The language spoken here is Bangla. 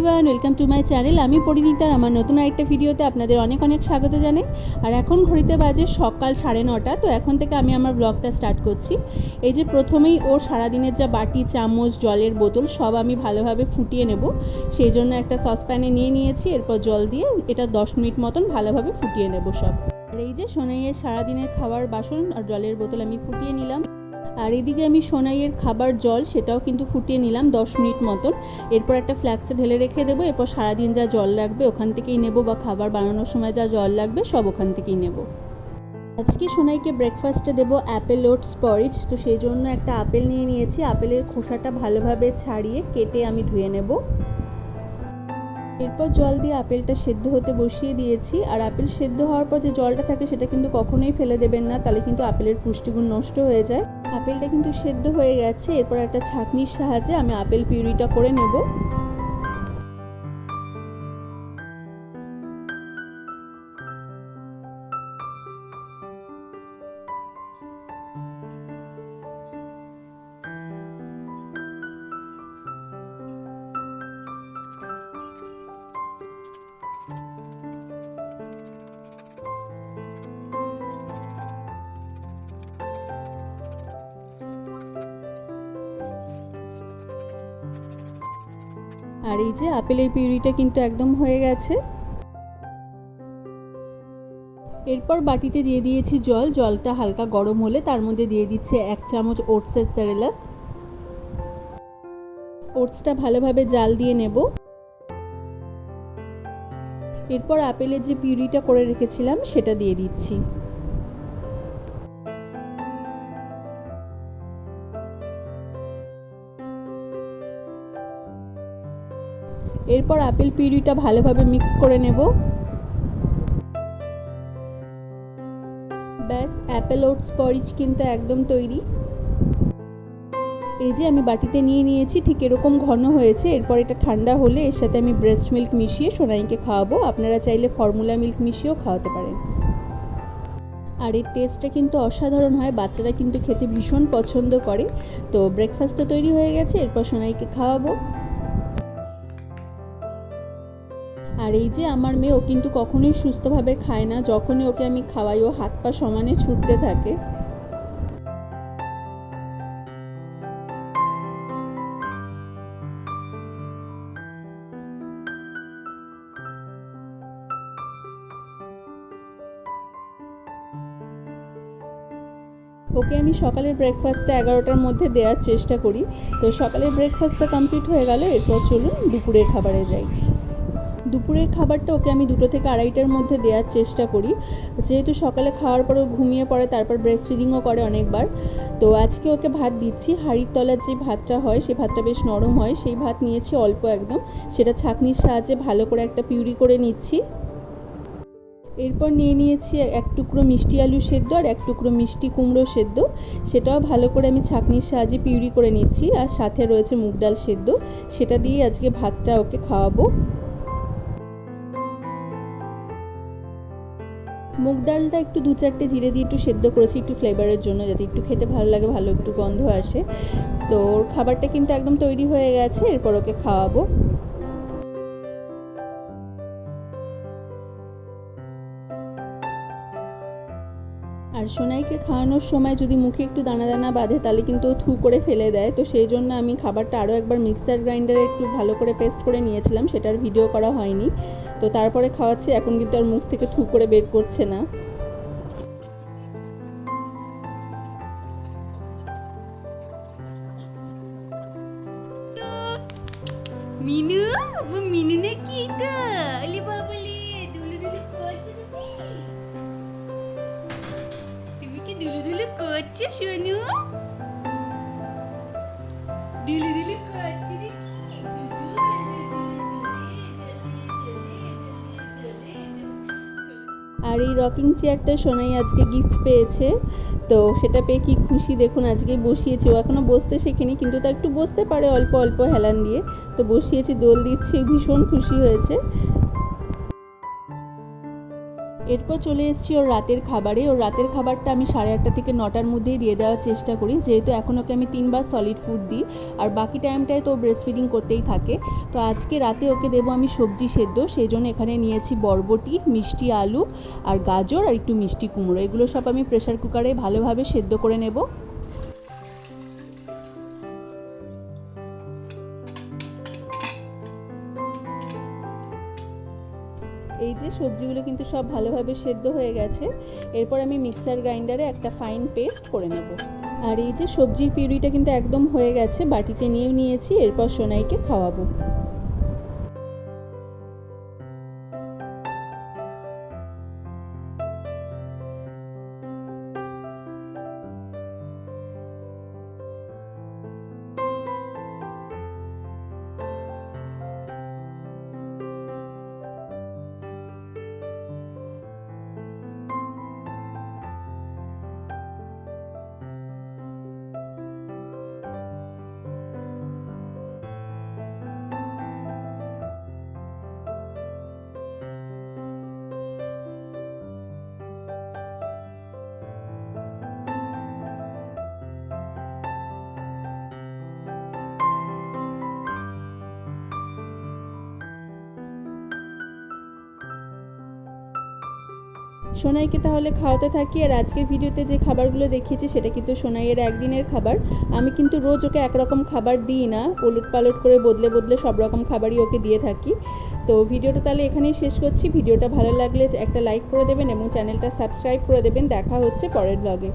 Everyone welcome to my channel আমি পরিণীতার আমার নতুন আরেকটা ভিডিওতে আপনাদের অনেক অনেক স্বাগত জানাই। আর এখন ঘড়িতে বাজে সকাল সাড়ে নটা, তো এখন থেকে আমি আমার ব্লগটা স্টার্ট করছি। এই যে প্রথমেই ওর সারাদিনের যা বাটি, চামচ, জলের বোতল, সব আমি ভালোভাবে ফুটিয়ে নেব। সেই জন্য একটা সসপ্যানে নিয়ে নিয়েছি, এরপর জল দিয়ে এটা দশ মিনিট মতন ভালোভাবে ফুটিয়ে নেব সব। আর এই যে সোনাইয়ের সারাদিনের খাবার বাসন আর জলের বোতল আমি ফুটিয়ে নিলাম। আর এদিকে আমি সোনাইয়ের খাবার জল সেটাও কিন্তু ফুটিয়ে নিলাম দশ মিনিট মতন। এরপর একটা ফ্ল্যাক্সে ঢেলে রেখে দেবো, এরপর সারাদিন যা জল লাগবে ওখান থেকেই নেব বা খাবার বানানোর সময় যা জল লাগবে সব ওখান থেকেই নেব। আজকে সোনাইকে ব্রেকফাস্টে দেবো অ্যাপেল ওটস পরিচ তো সেই জন্য একটা আপেল নিয়ে নিয়েছি। আপেলের খোসাটা ভালোভাবে ছাড়িয়ে কেটে আমি ধুয়ে নেব। এরপর জল দিয়ে আপেলটা সেদ্ধ হতে বসিয়ে দিয়েছি। আর আপেল সেদ্ধ হওয়ার পর যে জলটা থাকে সেটা কিন্তু কখনোই ফেলে দেবেন না, তাহলে কিন্তু আপেলের পুষ্টিগুণ নষ্ট হয়ে যায়। আপেলটা কিন্তু সেদ্ধ হয়ে গেছে। এরপর একটা ছাঁকনির সাহায্যে আমি আপেল পিউরিটা করে নেব। আর এই যে আপেলের পিউরিটা কিন্তু একদম হয়ে গেছে। এরপর বাটিতে দিয়ে দিয়েছি জল। জলটা হালকা গরম হলে তার মধ্যে দিয়ে দিচ্ছে এক চামচ ওটসের সেরেলাক ওটসটা ভালোভাবে জাল দিয়ে নেব। এরপর আপেলের যে পিউরিটা করে রেখেছিলাম, সেটা দিয়ে দিচ্ছি। এরপর আপেল পিউরিটা ভালোভাবে মিক্স করে নেব। ব্যাস অ্যাপেল ওটস পরিচ কিন্তু একদম তৈরি। এই যে আমি বাটিতে নিয়ে নিয়েছি, ঠিক এরকম ঘন হয়েছে। এরপর এটা ঠান্ডা হলে এর সাথে আমি ব্রেস্ট মিল্ক মিশিয়ে সোনাইকে খাওয়াবো। আপনারা চাইলে ফর্মুলা মিল্ক মিশিয়েও খাওয়াতে পারেন। আর এর টেস্টটা কিন্তু অসাধারণ হয়। বাচ্চারা কিন্তু খেতে ভীষণ পছন্দ করে। তো ব্রেকফাস্ট তো তৈরি হয়ে গেছে। এরপর সোনাইকে খাওয়াবো। আর এই যে আমার মেয়ে, ও কিন্তু কখনোই সুস্থভাবে খায় না। যখনই ওকে আমি খাওয়াই, ও হাত পা সমানে ছুটতে থাকে। ওকে আমি সকালের ব্রেকফাস্টটা এগারোটার মধ্যে দেওয়ার চেষ্টা করি। তো সকালের ব্রেকফাস্টটা কমপ্লিট হয়ে গেল, এরপর চলুন দুপুরের খাবারে যাই। দুপুরের খাবারটা ওকে আমি দুটো থেকে আড়াইটার মধ্যে দেওয়ার চেষ্টা করি। যেহেতু সকালে খাওয়ার পর ঘুমিয়ে পড়ে, তারপর ব্রেস্ট ফিডিংও করে অনেকবার। তো আজকে ওকে ভাত দিচ্ছি। হাঁড়ির তলার যে ভাতটা হয় সেই ভাতটা বেশ নরম হয়। সেই ভাত নিয়েছি অল্প একদম। সেটা ছাঁকনির সাহায্যে ভালো করে একটা পিউরি করে নিচ্ছি। এরপর নিয়ে নিয়েছি এক টুকরো মিষ্টি আলু সেদ্ধ আর এক টুকরো মিষ্টি কুমড়ো সেদ্ধ। সেটাও ভালো করে আমি ছাঁকনির সাহায্যে পিউরি করে নিচ্ছি। আর সাথে রয়েছে মুগ ডাল সেদ্ধ। সেটা দিয়ে আজকে ভাতটা ওকে খাওয়াবো। মুগ ডালটা একটু দু চারটে জিরে দিয়ে একটু সেদ্ধ করেছি, একটু ফ্লেভারের জন্য, যাতে একটু খেতে ভালো লাগে, ভালো একটু গন্ধ আসে। তো ওর খাবারটা কিন্তু একদম তৈরি হয়ে গেছে, এরপর ওকে খাওয়াবো। আর সোনাইকে খাওয়ানোর সময় যদি মুখে একটু দানা দানা বাঁধে, তাহলে কিন্তু থু করে ফেলে দেয়। তো সেই জন্য আমি খাবারটা আরও একবার মিক্সার গ্রাইন্ডারে একটু ভালো করে পেস্ট করে নিয়েছিলাম, সেটার ভিডিও করা হয়নি। তো তারপরে খাওয়াচ্ছি এখন কিন্তু আর মুখ থেকে থু করে বের করছে না। আর এই রকিং চেয়ারটা সোনাই আজকে গিফট পেয়েছে। তো সেটা পেয়ে কি খুশি? দেখুন আজকে বসিয়েছি। ও এখনও বসতে শেখেনি, কিন্তু তা একটু বসতে পারে অল্প অল্প হেলান দিয়ে। তো বসিয়েছি, দোল দিচ্ছি, ভীষণ খুশি হয়েছে। এরপর চলে এসেছি ওর রাতের খাবারে। ওর রাতের খাবারটা আমি সাড়ে আটটা থেকে নটার মধ্যেই দিয়ে দেওয়ার চেষ্টা করি। যেহেতু এখন ওকে আমি তিনবার সলিড ফুড দিই, আর বাকি টাইমটায় তো ব্রেস্ট ফিডিং করতেই থাকে। তো আজকে রাতে ওকে দেবো আমি সবজি সেদ্ধ। সেই জন্য এখানে নিয়েছি বরবটি, মিষ্টি আলু, আর গাজর, আর একটু মিষ্টি কুমড়ো। এগুলো সব আমি প্রেশার কুকারে ভালোভাবে সেদ্ধ করে নেব। এই যে সবজিগুলো কিন্তু সব ভালোভাবে সেদ্ধ হয়ে গেছে, এরপর আমি মিক্সার গ্রাইন্ডারে একটা ফাইন পেস্ট করে নেব। আর এই যে সবজির পিউরিটা কিন্তু একদম হয়ে গেছে, বাটিতে নিয়েও নিয়েছি, এরপর সোনাইকে খাওয়াবো। সোনাইকে তাহলে খাওয়াতে থাকি, আর আজকের ভিডিওতে যে খাবারগুলো দেখিয়েছি সেটা কিন্তু সোনাইয়ের একদিনের খাবার। আমি কিন্তু রোজ ওকে একরকম খাবার দিই না, ওলট পালট করে বদলে বদলে সব রকম খাবারই ওকে দিয়ে থাকি। তো ভিডিওটা তাহলে এখানেই শেষ করছি। ভিডিওটা ভালো লাগলে একটা লাইক করে দেবেন এবং চ্যানেলটা সাবস্ক্রাইব করে দেবেন। দেখা হচ্ছে পরের ব্লগে